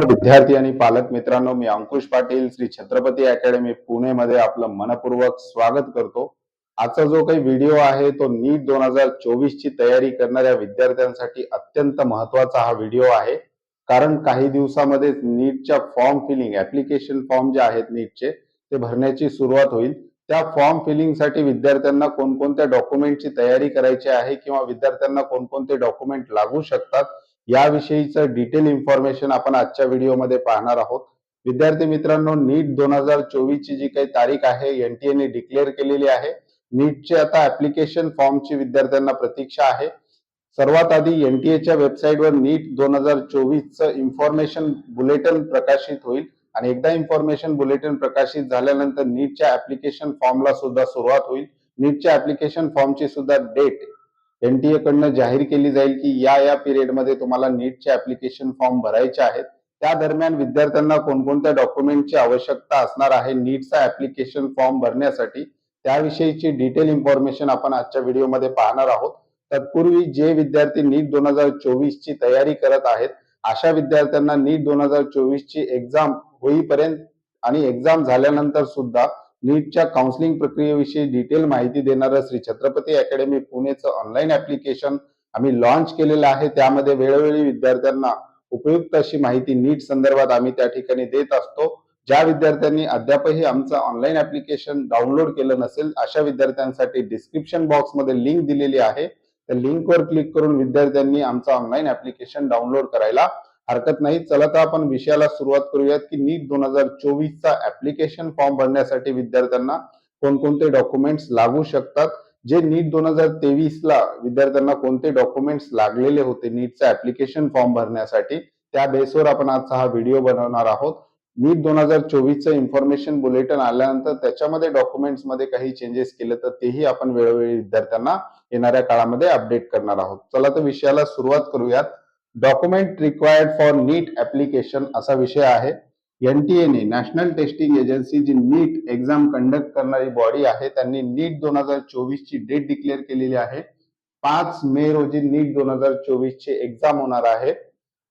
तर विद्यार्थी आणि पालक मित्रांनो मी अंकुश पाटील श्री छत्रपती अकॅडमी पुणे मध्ये आपलं मनपूर्वक स्वागत करतो. आजचा जो काही व्हिडिओ आहे तो नीट दोन हजार चोवीस ची तयारी करणाऱ्या विद्यार्थ्यांसाठी अत्यंत महत्त्वाचा हा व्हिडिओ आहे. कारण काही दिवसामध्येच नीटच्या फॉर्म फिलिंग ऍप्लिकेशन फॉर्म जे आहेत नीटचे ते भरण्याची सुरुवात होईल. त्या फॉर्म फिलिंगसाठी विद्यार्थ्यांना कोणकोणत्या डॉक्युमेंटची तयारी करायची आहे किंवा विद्यार्थ्यांना कोणकोणते डॉक्युमेंट लागू शकतात याविषयीचं डिटेल इन्फॉर्मेशन आपण आजच्या व्हिडिओमध्ये पाहणार आहोत. विद्यार्थी मित्रांनो नीट दोन हजार चोवीस ची जी काही तारीख आहे एनटीएने डिक्लेअर केलेली आहे. नीटचे आता ऍप्लिकेशन फॉर्मची विद्यार्थ्यांना प्रतीक्षा आहे. सर्वात आधी एनटीएच्या वेबसाईटवर नीट दोन हजार चोवीसचं इन्फॉर्मेशन बुलेटिन प्रकाशित होईल. आणि एकदा इन्फॉर्मेशन बुलेटिन प्रकाशित झाल्यानंतर नीटच्या ऍप्लिकेशन फॉर्मला सुद्धा सुरुवात होईल. नीटच्या ऍप्लिकेशन फॉर्मची सुद्धा डेट एनटीए कडनं जाहीर केली जाईल की या या पिरियडमध्ये तुम्हाला नीटचे ऍप्लिकेशन फॉर्म भरायचे आहेत. त्या दरम्यान विद्यार्थ्यांना कोणकोणत्या डॉक्युमेंटची आवश्यकता असणार आहे नीटचा ऍप्लिकेशन फॉर्म भरण्यासाठी त्याविषयीची डिटेल इन्फॉर्मेशन आपण आजच्या व्हिडिओमध्ये पाहणार आहोत. तत्पूर्वी जे विद्यार्थी नीट दोन हजार चोवीस ची तयारी करत आहेत अशा विद्यार्थ्यांना नीट दोन हजार चोवीस ची एक्झाम होईपर्यंत आणि एक्झाम झाल्यानंतर सुद्धा नीटच्या काउन्सिलिंग प्रक्रियेविषयी डिटेल माहिती देणारं श्री छत्रपती अकॅडमी पुणेचं ऑनलाईन ऍप्लिकेशन आम्ही लॉन्च केलेलं आहे. त्यामध्ये वेळोवेळी विद्यार्थ्यांना उपयुक्त अशी माहिती नीट संदर्भात आम्ही त्या ठिकाणी देत असतो. ज्या विद्यार्थ्यांनी अद्यापही आमचं ऑनलाईन ऍप्लिकेशन डाउनलोड केलं नसेल अशा विद्यार्थ्यांसाठी डिस्क्रिप्शन बॉक्समध्ये लिंक दिलेली आहे. त्या लिंकवर क्लिक करून विद्यार्थ्यांनी आमचं ऑनलाईन ऍप्लिकेशन डाउनलोड करायला हरकत नाही. चला तर आपण विषयाला सुरुवात करूयात की नीट दोन हजार चोवीसचा ऍप्लिकेशन फॉर्म भरण्यासाठी विद्यार्थ्यांना कोणकोणते डॉक्युमेंट्स लागू शकतात? जे नीट दोन हजार तेवीस ला विद्यार्थ्यांना कोणते डॉक्युमेंट्स लागलेले होते नीटचा ऍप्लिकेशन फॉर्म भरण्यासाठी? त्या बेसवर आपण आजचा हा व्हिडिओ बनवणार आहोत. नीट दोन हजार चोवीसचं इन्फॉर्मेशन बुलेटिन आल्यानंतर त्याच्यामध्ये डॉक्युमेंट्समध्ये काही चेंजेस केले तर तेही आपण वेळोवेळी विद्यार्थ्यांना येणाऱ्या काळामध्ये अपडेट करणार आहोत. चला तर विषयाला सुरुवात करूयात. Document required for NEET application असा विषय आहे. एनटीएने नॅशनल टेस्टिंग एजन्सी जी नीट एक्झाम कंडक्ट करणारी बॉडी आहे त्यांनी नीट दोन हजार चोवीस ची डेट डिक्लेअर केलेली आहे. पाच मे रोजी नीट दोन हजार चोवीस ची एक्झाम होणार आहे.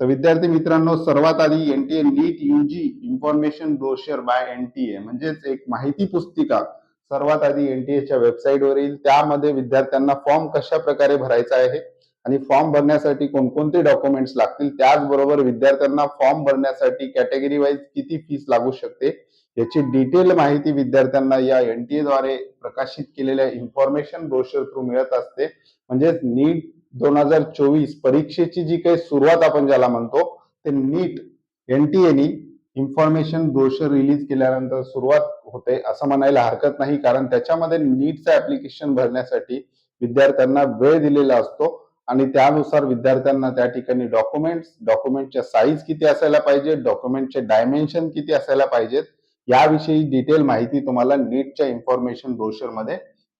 तर विद्यार्थी मित्रांनो सर्वात आधी NTA NEET UG information brochure by NTA म्हणजेच एक माहिती पुस्तिका सर्वात आधी एनटीएच्या वेबसाईटवर येईल त्यामध्ये विद्यार्थ्यांना फॉर्म कशा प्रकारे भरायचा आहे आणि फॉर्म भरण्यासाठी कोणकोणते डॉक्युमेंट्स लागतील त्याचबरोबर विद्यार्थ्यांना फॉर्म भरण्यासाठी कॅटेगरी वाईज किती फीस लागू शकते याची डिटेल माहिती विद्यार्थ्यांना या एनटीए द्वारे प्रकाशित केलेल्या इन्फॉर्मेशन ब्रोशर थ्रू मिळत असते. म्हणजेच नीट दोन हजार चोवीस परीक्षेची जी काही सुरुवात आपण ज्याला म्हणतो ते नीट एनटीएनी इन्फॉर्मेशन ब्रोशर रिलीज केल्यानंतर सुरुवात होते असं म्हणायला हरकत नाही. कारण त्याच्यामध्ये नीटचं ऍप्लिकेशन भरण्यासाठी विद्यार्थ्यांना वेळ दिलेला असतो. आणि त्यानुसार विद्यार्थ्यांना त्या ठिकाणी डॉक्युमेंट्स डॉक्युमेंटच्या साईज किती असायला पाहिजे डॉक्युमेंटचे डायमेन्शन किती असायला पाहिजेत याविषयी डिटेल माहिती तुम्हाला नीटच्या इन्फॉर्मेशन ब्रोशरमध्ये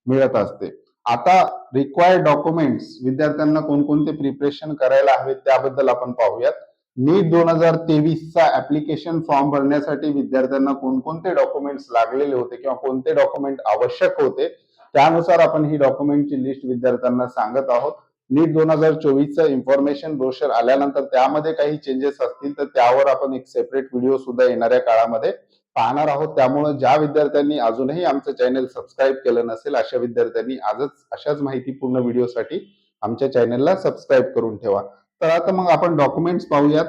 मिळत असते. आता रिक्वायर्ड डॉक्युमेंट्स विद्यार्थ्यांना कोणकोणते प्रिपरेशन करायला हवेत त्याबद्दल आपण पाहूयात. नीट दोन हजार तेवीसचा ऍप्लिकेशन फॉर्म भरण्यासाठी विद्यार्थ्यांना कोणकोणते डॉक्युमेंट्स लागलेले होते किंवा कोणते डॉक्युमेंट आवश्यक होते त्यानुसार आपण ही डॉक्युमेंटची लिस्ट विद्यार्थ्यांना सांगत आहोत. नीट दोन हजार चोवीसचं इन्फॉर्मेशन ब्रोशर आल्यानंतर त्यामध्ये काही चेंजेस असतील तर त्यावर आपण एक सेपरेट व्हिडिओ सुद्धा येणाऱ्या काळामध्ये पाहणार आहोत. त्यामुळे ज्या विद्यार्थ्यांनी अजूनही आमचं चॅनल सबस्क्राईब केलं नसेल अशा विद्यार्थ्यांनी आजच अशाच माहितीपूर्ण व्हिडिओसाठी आमच्या चॅनलला सबस्क्राईब करून ठेवा. तर आता मग आपण डॉक्युमेंट्स पाहूयात.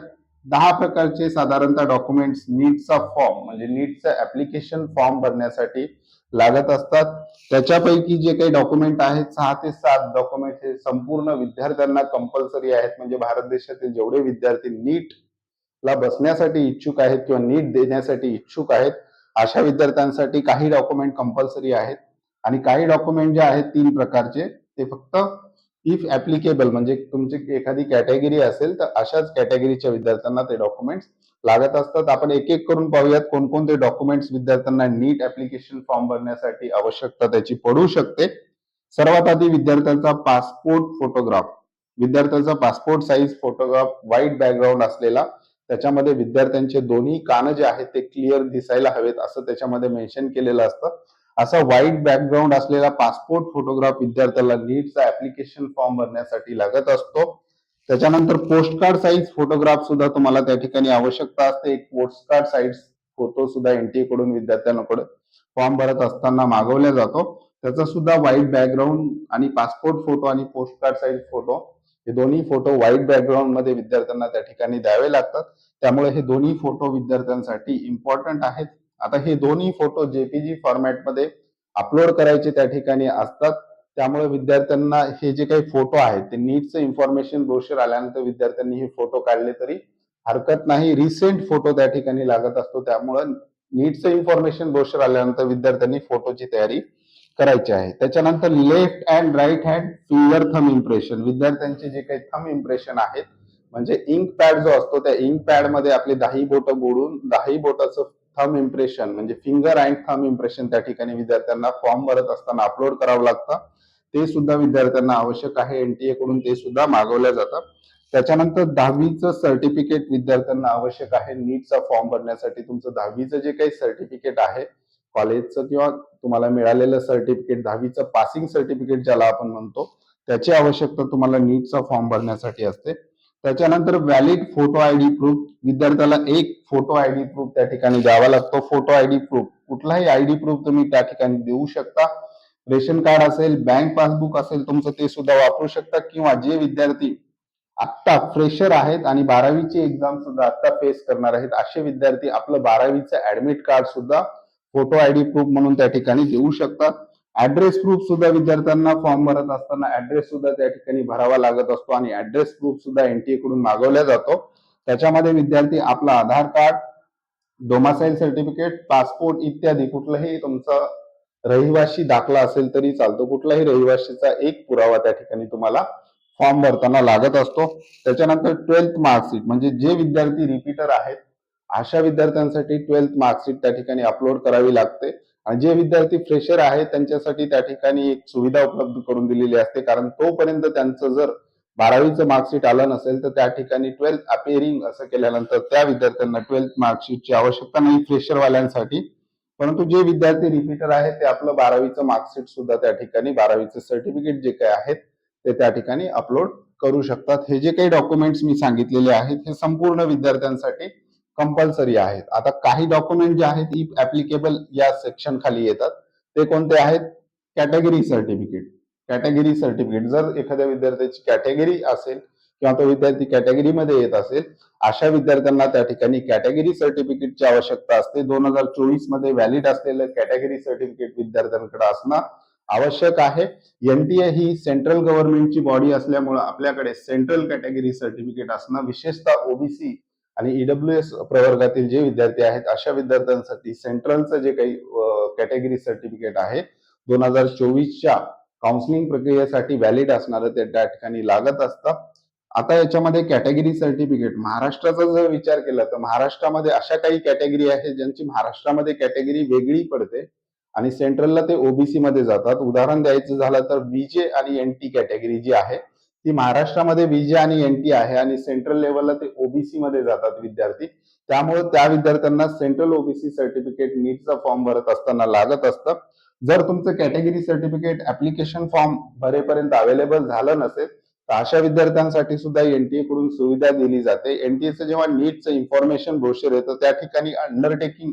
दहा प्रकारचे साधारणतः डॉक्युमेंट्स नीटचा फॉर्म म्हणजे नीटचा ऍप्लिकेशन फॉर्म भरण्यासाठी लागत असतात. त्याच्यापैकी जे काही डॉक्युमेंट आहेत सहा ते सात डॉक्युमेंट हे संपूर्ण विद्यार्थ्यांना कंपल्सरी आहेत. म्हणजे भारत देशातील जेवढे विद्यार्थी नीट ला बसण्यासाठी इच्छुक आहेत किंवा नीट देण्यासाठी इच्छुक आहेत अशा विद्यार्थ्यांसाठी काही डॉक्युमेंट कंपल्सरी आहेत. आणि काही डॉक्युमेंट जे आहेत तीन प्रकारचे ते फक्त इफ ऍप्लिकेबल म्हणजे तुमची एखादी कॅटेगरी असेल तर अशाच कॅटेगरीच्या विद्यार्थ्यांना ते डॉक्युमेंट्स लागत असतात. आपण एक एक करून पाहूयात कोणकोणते डॉक्युमेंट्स विद्यार्थ्यांना नीट ऍप्लिकेशन फॉर्म भरण्यासाठी आवश्यकता त्याची पडू शकते. सर्वात आधी विद्यार्थ्यांचा पासपोर्ट फोटोग्राफ विद्यार्थ्यांचा passport size photograph white background असलेला. त्याच्यामध्ये विद्यार्थ्यांचे दोन्ही कान जे आहेत ते क्लिअर दिसायला हवेत असं त्याच्यामध्ये मेन्शन केलेलं असतं. असा व्हाईट बॅकग्राऊंड असलेला पासपोर्ट फोटोग्राफ विद्यार्थ्याला नीटचा ऍप्लिकेशन फॉर्म भरण्यासाठी लागत असतो. त्याच्यानंतर पोस्ट कार्ड साईज फोटोग्राफ सुद्धा तुम्हाला त्या ठिकाणी आवश्यकता असते. एक पोस्ट कार्ड साईज फोटो सुद्धा एनटीए कडून विद्यार्थ्यांकडे फॉर्म भरत असताना मागवला जातो. त्याचा सुद्धा व्हाईट बॅकग्राऊंड आणि पासपोर्ट फोटो आणि पोस्ट कार्ड साईज फोटो हे दोन्ही फोटो व्हाईट बॅकग्राऊंडमध्ये विद्यार्थ्यांना त्या ठिकाणी द्यावे लागतात. त्यामुळे हे दोन्ही फोटो विद्यार्थ्यांसाठी इम्पॉर्टंट आहेत. आता हे दोन्ही फोटो जेपीजी फॉर्मॅटमध्ये अपलोड करायचे त्या ठिकाणी असतात. त्यामुळे विद्यार्थ्यांना हे जे काही फोटो आहेत ते नीटचं इन्फॉर्मेशन ब्रोशर आल्यानंतर विद्यार्थ्यांनी हे फोटो काढले तरी हरकत नाही. रिसेंट फोटो त्या ठिकाणी लागत असतो. त्यामुळे नीटचं इन्फॉर्मेशन ब्रोशर आल्यानंतर विद्यार्थ्यांनी फोटोची तयारी करायची आहे. त्याच्यानंतर left and right hand finger thumb impression विद्यार्थ्यांचे जे काही थम इम्प्रेशन आहेत म्हणजे इंक पॅड जो असतो त्या इंक पॅडमध्ये आपले दहाही बोट बोडून दहाही बोटाचं थम इम्प्रेशन म्हणजे फिंगर अँड थम इम्प्रेशन त्या ठिकाणी विद्यार्थ्यांना फॉर्म भरत असताना अपलोड करावं लागतं. ते सुद्धा विद्यार्थ्यांना आवश्यक आहे. एनटीए कडून ते सुद्धा मागवल्या जातात. त्याच्यानंतर दहावीचं सर्टिफिकेट विद्यार्थ्यांना आवश्यक आहे. नीटचा फॉर्म भरण्यासाठी तुमचं दहावीचं जे काही सर्टिफिकेट आहे कॉलेजचं किंवा तुम्हाला मिळालेलं सर्टिफिकेट दहावीचं पासिंग सर्टिफिकेट ज्याला आपण म्हणतो त्याची आवश्यकता तुम्हाला नीटचा फॉर्म भरण्यासाठी असते. त्याच्यानंतर व्हॅलिड फोटो आयडी प्रूफ विद्यार्थ्याला एक फोटो आयडी प्रूफ त्या ठिकाणी द्यावा लागतो. फोटो आयडी प्रूफ कुठलाही आयडी प्रूफ तुम्ही त्या ठिकाणी देऊ शकता. रेशन कार्ड असेल बँक पासबुक असेल तुमचं ते सुद्धा वापरू शकता. किंवा जे विद्यार्थी आत्ता फ्रेशर आहेत आणि बारावीची एक्झाम सुद्धा आत्ता फेस करणार आहेत असे विद्यार्थी आपलं बारावीचं ऍडमिट कार्ड सुद्धा फोटो आयडी प्रूफ म्हणून त्या ठिकाणी देऊ शकतात. ऍड्रेस प्रूफ सुद्धा विद्यार्थ्यांना फॉर्म भरत असताना ऍड्रेस सुद्धा त्या ठिकाणी भरावा लागत असतो आणि ऍड्रेस प्रूफ सुद्धा एनटीए कडून मागवला जातो. त्याच्यामध्ये विद्यार्थी आपला Aadhaar card domicile certificate passport इत्यादी कुठलंही तुमचं रहिवाशी दाखला असेल तरी चालतो. कुठलाही रहिवाशीचा एक पुरावा त्या ठिकाणी तुम्हाला फॉर्म भरताना लागत असतो. त्याच्यानंतर ट्वेल्थ मार्कशीट म्हणजे जे विद्यार्थी रिपीटर आहेत अशा विद्यार्थ्यांसाठी ट्वेल्थ मार्कशीट त्या ठिकाणी अपलोड करावी लागते. आणि जे विद्यार्थी फ्रेशर आहेत त्यांच्यासाठी त्या ठिकाणी एक सुविधा उपलब्ध करून दिलेली असते. कारण तोपर्यंत त्यांचं जर बारावीचं मार्कशीट आलं नसेल तर त्या ठिकाणी ट्वेल्थ अपेअरिंग असं केल्यानंतर त्या विद्यार्थ्यांना ट्वेल्थ मार्कशीटची आवश्यकता नाही. फ्रेशरवाल्यांसाठी परंतु जे विद्यार्थी रिपीटर आहेत ते आपलं बारावीचं मार्कशीट सुद्धा त्या ठिकाणी बारावीचं सर्टिफिकेट जे काही आहेत ते त्या ठिकाणी अपलोड करू शकतात. हे जे काही डॉक्युमेंट्स मी सांगितलेले आहेत हे संपूर्ण विद्यार्थ्यांसाठी कंपल्सरी आहेत. आता काही डॉक्युमेंट जे आहेत इफ ऍप्लिकेबल या सेक्शन खाली येतात. ते कोणते आहेत? कॅटेगरी सर्टिफिकेट कॅटेगरी सर्टिफिकेट जर एखाद्या विद्यार्थ्याची कॅटेगरी असेल किंवा तो विद्यार्थी कॅटेगरीमध्ये येत असेल अशा विद्यार्थ्यांना त्या ठिकाणी कॅटेगरी सर्टिफिकेटची आवश्यकता असते. दोन हजार चोवीसमध्ये व्हॅलिड असलेलं कॅटेगरी सर्टिफिकेट विद्यार्थ्यांकडे असणं आवश्यक आहे. एनटीए ही सेंट्रल गव्हर्नमेंटची बॉडी असल्यामुळे आपल्याकडे सेंट्रल कॅटेगरी सर्टिफिकेट असणं विशेषतः ओबीसी आणि ईडब्ल्यू एस प्रवर्गातील जे विद्यार्थी आहेत अशा विद्यार्थ्यांसाठी सेंट्रलचं जे काही कॅटेगरी सर्टिफिकेट आहे दोन हजार चोवीसच्या काउन्सिलिंग प्रक्रियेसाठी व्हॅलिड असणारं ते त्या ठिकाणी लागत असतं. आता याच्यामध्ये कॅटेगरी सर्टिफिकेट महाराष्ट्राचा जर विचार केला तर महाराष्ट्रामध्ये अशा काही कॅटेगरी आहेत ज्यांची महाराष्ट्रामध्ये कॅटेगरी वेगळी पडते आणि सेंट्रलला ते ओबीसी मध्ये जातात. उदाहरण द्यायचं झालं तर बीजे आणि एनटी कॅटेगरी जी आहे ती महाराष्ट्रामध्ये बीजे आणि एनटी आहे आणि सेंट्रल लेवलला ते ओबीसी मध्ये जातात विद्यार्थी. त्यामुळे त्या विद्यार्थ्यांना सेंट्रल ओबीसी सर्टिफिकेट नीटचा फॉर्म भरत असताना लागत असतं. जर तुमचं कॅटेगरी सर्टिफिकेट ऍप्लिकेशन फॉर्म भरेपर्यंत अवेलेबल झालं नसेल तर अशा विद्यार्थ्यांसाठी सुद्धा एनटीए कडून सुविधा दिली जाते. एनटीएचं जेव्हा नीटचं इन्फॉर्मेशन ब्रोशर येतं त्या ठिकाणी अंडरटेकिंग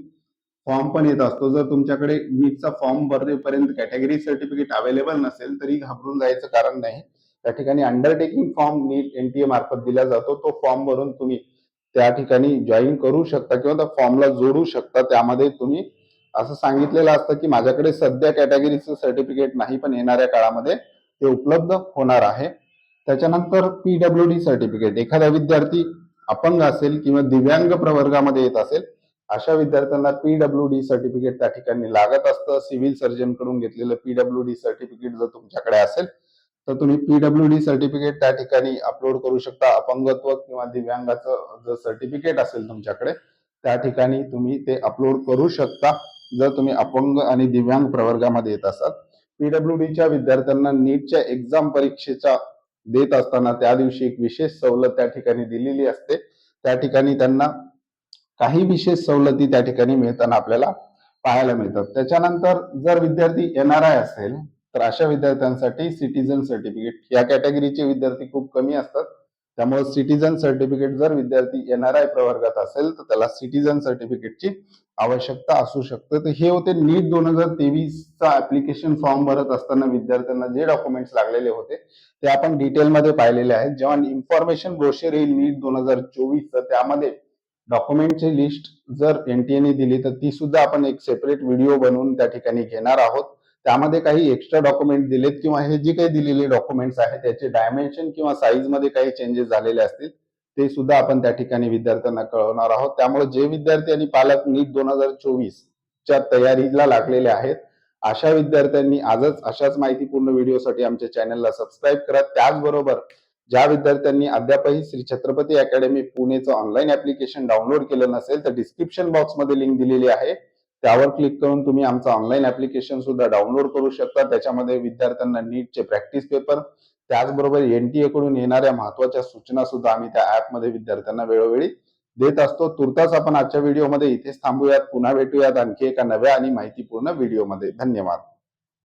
फॉर्म पण येत असतो. जर तुमच्याकडे नीटचा फॉर्म भरेपर्यंत कॅटेगरी सर्टिफिकेट अवेलेबल नसेल तरी घाबरून जायचं कारण नाही. त्या ठिकाणी अंडरटेकिंग फॉर्म नीट एनटीए मार्फत दिला जातो. तो फॉर्म भरून तुम्ही त्या ठिकाणी जॉईन करू शकता किंवा त्या फॉर्मला जोडू शकता. त्यामध्ये तुम्ही असं सांगितलेलं असतं की माझ्याकडे सध्या कॅटेगरीचं सर्टिफिकेट नाही पण येणाऱ्या काळामध्ये ते उपलब्ध होणार आहे. त्याच्यानंतर पीडब्ल्यू डी सर्टिफिकेट एखादा विद्यार्थी अपंग असेल किंवा दिव्यांग प्रवर्गामध्ये येत असेल अशा विद्यार्थ्यांना पीडब्ल्यू डी सर्टिफिकेट त्या ठिकाणी लागत असतं. सिव्हिल सर्जनकडून घेतलेलं पीडब्ल्यू डी सर्टिफिकेट जर तुमच्याकडे असेल तर तुम्ही पीडब्ल्यू डी सर्टिफिकेट त्या ठिकाणी अपलोड करू शकता. अपंगत्व किंवा दिव्यांगाचं जर सर्टिफिकेट असेल तुमच्याकडे त्या ठिकाणी तुम्ही ते अपलोड करू शकता. जर तुम्ही अपंग आणि दिव्यांग प्रवर्गामध्ये येत असाल पीडब्ल्यू डीच्या विद्यार्थ्यांना नीटच्या एक्झाम परीक्षेचा देत असताना त्या दिवशी एक विशेष सवलत त्या ठिकाणी दिलेली असते. त्या ठिकाणी त्यांना काही विशेष सवलती त्या ठिकाणी मिळताना आपल्याला पाहायला मिळतात. त्याच्यानंतर जर विद्यार्थी एनआरआय असेल तर अशा विद्यार्थ्यांसाठी सिटीजन सर्टिफिकेट या कॅटेगरीचे विद्यार्थी खूप कमी असतात. त्यामुळे सिटीजन सर्टिफिकेट जर विद्यार्थी एनआरआय प्रवर्गात असेल तर त्याला सिटीजन सर्टिफिकेटची आवश्यकता असू शकते. तर हे होते नीट दोन हजार तेवीसचा ऍप्लिकेशन फॉर्म भरत असताना विद्यार्थ्यांना जे डॉक्युमेंट्स लागलेले होते ते आपण डिटेलमध्ये पाहिलेले आहेत. जेव्हा इन्फॉर्मेशन ब्रोशर येईल नीट दोन हजार चोवीस त्यामध्ये डॉक्युमेंटची लिस्ट जर एनटीएने दिली तर ती सुद्धा आपण एक सेपरेट व्हिडिओ बनवून त्या ठिकाणी घेणार आहोत. त्यामध्ये काही एक्स्ट्रा डॉक्युमेंट दिलेत किंवा हे जे काही दिलेले डॉक्युमेंट्स आहेत त्याचे डायमेन्शन किंवा साईजमध्ये काही चेंजेस झालेले असतील ते सुद्धा आपण त्या ठिकाणी विद्यार्थ्यांना कळवणार आहोत. त्यामुळे जे विद्यार्थी आणि पालक नीट दोन हजार चोवीस च्या तयारीला लागलेले आहेत अशा विद्यार्थ्यांनी आजच अशाच माहितीपूर्ण व्हिडिओसाठी आमच्या चॅनलला सबस्क्राईब करा. त्याचबरोबर ज्या विद्यार्थ्यांनी अद्यापही श्री छत्रपती अकॅडमी पुणेचं ऑनलाईन ऍप्लिकेशन डाउनलोड केलं नसेल तर डिस्क्रिप्शन बॉक्समध्ये लिंक दिलेली आहे. त्यावर क्लिक करून तुम्ही आमचं ऑनलाईन ऍप्लिकेशन सुद्धा डाउनलोड करू शकता. त्याच्यामध्ये विद्यार्थ्यांना नीटचे प्रॅक्टिस पेपर त्याचबरोबर एनटीए कडून येणाऱ्या महत्त्वाच्या सूचना सुद्धा आम्ही त्या ऍपमध्ये विद्यार्थ्यांना वेळोवेळी देत असतो. तुर्तास आपण आजच्या व्हिडिओमध्ये इथेच थांबूयात. पुन्हा भेटूयात आणखी एका नव्या आणि माहितीपूर्ण व्हिडिओमध्ये धन्यवाद.